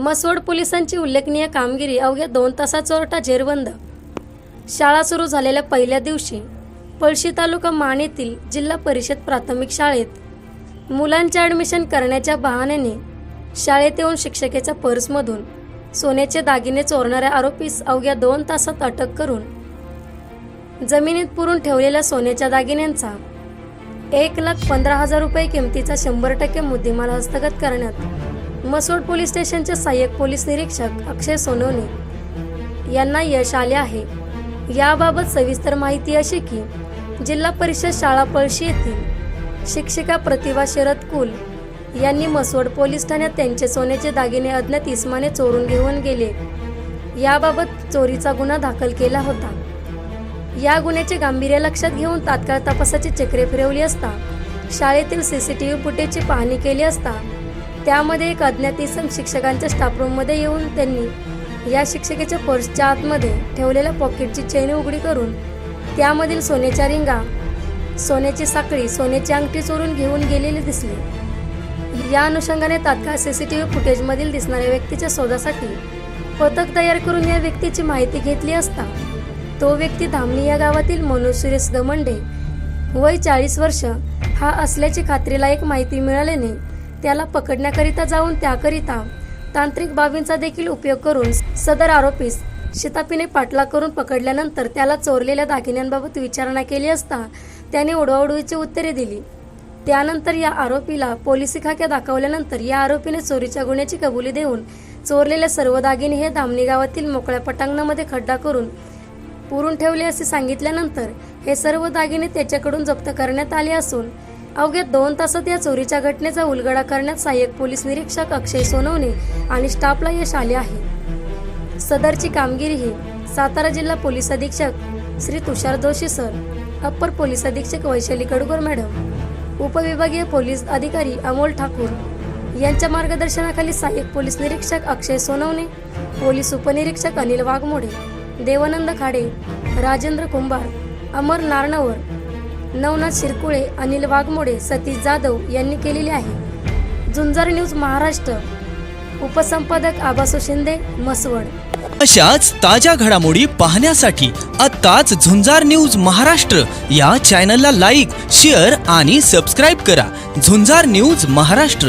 मसवड पोलिसांची उल्लेखनीय कामगिरी अवघ्या दोन तासात चोरटा जेरबंद. शाळा सुरू झालेल्या पहिल्या दिवशी पळशी तालुका मान येथील जिल्हा परिषद प्राथमिक शाळेत मुलांचे ॲडमिशन करण्याच्या बहाण्याने शाळेत येऊन शिक्षकेच्या पर्समधून सोन्याचे दागिने चोरणाऱ्या आरोपीस अवघ्या दोन तासात अटक करून जमिनीत पुरून ठेवलेल्या सोन्याच्या दागिन्यांचा एक लाख पंधरा हजार रुपये किमतीचा शंभर टक्के मुद्देमाल हस्तगत करण्यात मसोड पोलीस स्टेशनचे सहाय्यक पोलीस निरीक्षक अक्षय सोनवणे यांना यश आले आहे. याबाबत सविस्तर माहिती अशी की जिल्हा परिषद शाळा पळशी येथील शिक्षिका प्रतिभा शरद कुल यांनी मसवड पोलीस ठाण्यात त्यांचे सोन्याचे दागिने अज्ञात इस्माने चोरून घेऊन गेले. याबाबत चोरीचा गुन्हा दाखल केला होता. या गुन्ह्याचे गांभीर्य लक्षात घेऊन तात्काळ तपासाची चक्रे फिरवली असता शाळेतील सीसीटीव्ही फुटेजची पाहणी केली असता त्यामध्ये एक अज्ञात इसम शिक्षकांच्या स्टाफरूममध्ये येऊन त्यांनी या शिक्षकेच्या पर्सच्या आतमध्ये ठेवलेल्या पॉकेटची चैन उघडी करून त्यामधील सोन्याच्या रिंगा सोन्याची साखळी सोन्याची अंगठी चोरून घेऊन गेलेले दिसले. या अनुषंगाने तात्काळ सी सी टी व्ही फुटेजमधील दिसणाऱ्या व्यक्तीच्या शोधासाठी पथक तयार करून या व्यक्तीची माहिती घेतली असता तो व्यक्ती धामणी या गावातील मनोज सुरेश दमंडे वय चाळीस वर्ष हा असल्याची खात्रीलायक माहिती मिळाल्याने त्याला पकडण्याकरिता जाऊन त्याकरिता तांत्रिक बाबींचा देखील उपयोग करून सदर आरोपीस शितापीने पाठलाग करून पकडल्यानंतर त्याला चोरलेल्या दागिन्यांबाबत विचारणा केली असता त्याने उडवाउडवीची उत्तरे दिली. त्यानंतर या आरोपीला पोलिसी खाक्या दाखवल्यानंतर या आरोपीने चोरीच्या गुन्ह्याची कबुली देऊन चोरलेले सर्व दागिने हे दामणी गावातील मोकळ्या पटांगणामध्ये खड्डा करून पुरून ठेवले असे सांगितल्यानंतर हे सर्व दागिने त्याच्याकडून जप्त करण्यात आले असून अवघ्या दोन तासात या चोरीच्या घटनेचा उलगडा करण्यात सहाय्यक पोलीस निरीक्षक अक्षय सोनवणे आणि स्टाफला यश आले आहे. सदरची कामगिरी ही सातारा जिल्हा पोलीस अधीक्षक Shri Tushar Joshi sir upper police अधीक्षक वैशाली कडूकर मॅडम उपविभागीय पोलीस अधिकारी अमोल ठाकूर यांच्या मार्गदर्शनाखाली सहाय्यक पोलीस निरीक्षक अक्षय सोनवणे पोलीस उपनिरीक्षक अनिल वाघमोडे देवानंद खाडे राजेंद्र कुंभार अमर नारनवर नवनाथ शिरकुळे अनिल वाघमोडे सतीश जाधव यांनी केलेली आहे. झुंजार न्यूज महाराष्ट्र. उपसंपादक आबासो शिंदे मसवड अशाच ताज्या घडामोडी पाहण्यासाठी आत्ताच झुंजार न्यूज महाराष्ट्र या चॅनलला लाईक शेअर आणि सबस्क्राईब करा. झुंजार न्यूज महाराष्ट्र.